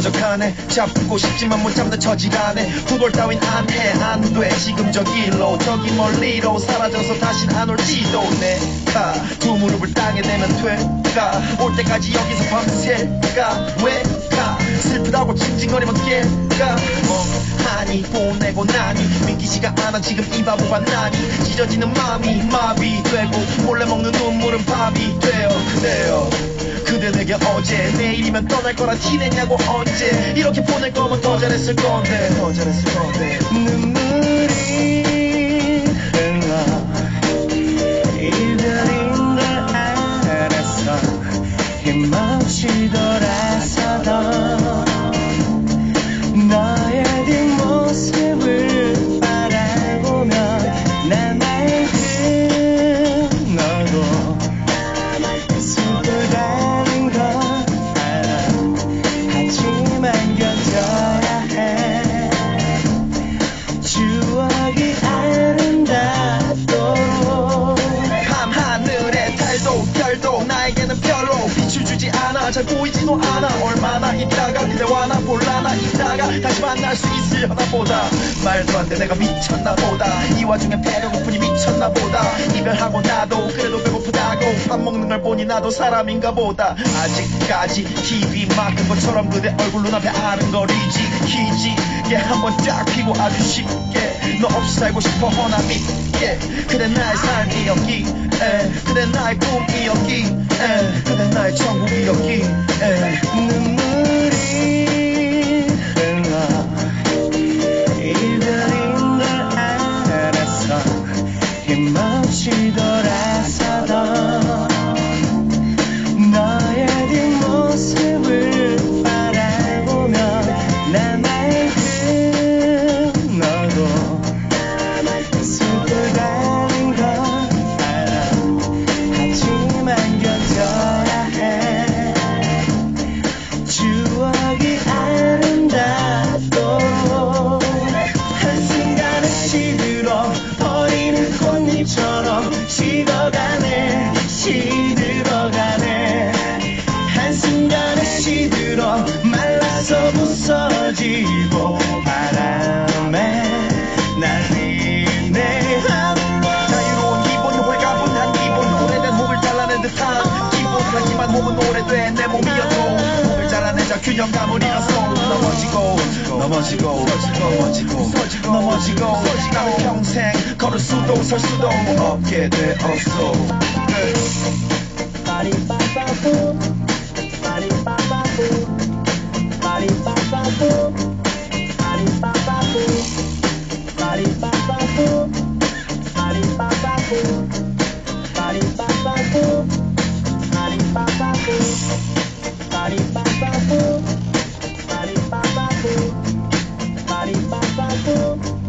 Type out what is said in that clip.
어적하네. 잡고 싶지만 못 잡는 처지라네. 후돌 따윈 안해 안 돼. 지금 저 길로 저기 멀리로 사라져서 다신 안 올지도 내가 두 무릎을 땅에 대면 될까? 올 때까지 여기서 밤새가 왜가? 슬프다고 징징거리면 깨가 멍하니 보내고 나니? 믿기지가 않아 지금 이 바보가 나니? 찢어지는 마음이 마비되고 몰래 먹는 눈물은 밥이 되어 그대 내게 어제 내일이면 떠날 거라 티냈냐고 언제 이렇게 보낼 거면 더 잘했을 건데 더 잘했을 건데. 눈물이 흘러 이별인 걸 알았어 힘없이 돌아 별도 나에게는 별로 빛을 주지 않아. 잘 보이지도 않아. 얼마나 있다가 그대와 나 볼라나 있다가 다시 만날 수 있으려나 보다. 말도 안 돼. 내가 미쳤나 보다. 이 와중에 배고프니 미쳤나 보다. 이별하고 나도 그래도 배고프다고. 밥 먹는 걸 보니 나도 사람인가 보다. 아직까지 TV 막은 것처럼 그대 얼굴 눈앞에 아른거리지. 기지개 한번 쫙 피고 아주 쉽게 너 없이 살고 싶어 허나 믿게. 그대 나의 삶이었기 에, 그대 나의 꿈이었기 에, 지고 바람에 날리네 자유로운 기본 홀가분한 기본 오래된 몸을 잘라낸 듯한 기본 하지만 몸은 오래된 내 몸이어도 몸을 잘라내자 균형감을 잃었어 넘어지고 넘어지고 넘어지고 서지고 넘어지고 나는 평생 걸을 수도 설 수도 없게 되었어 빠리빠빠뿌 bamboo.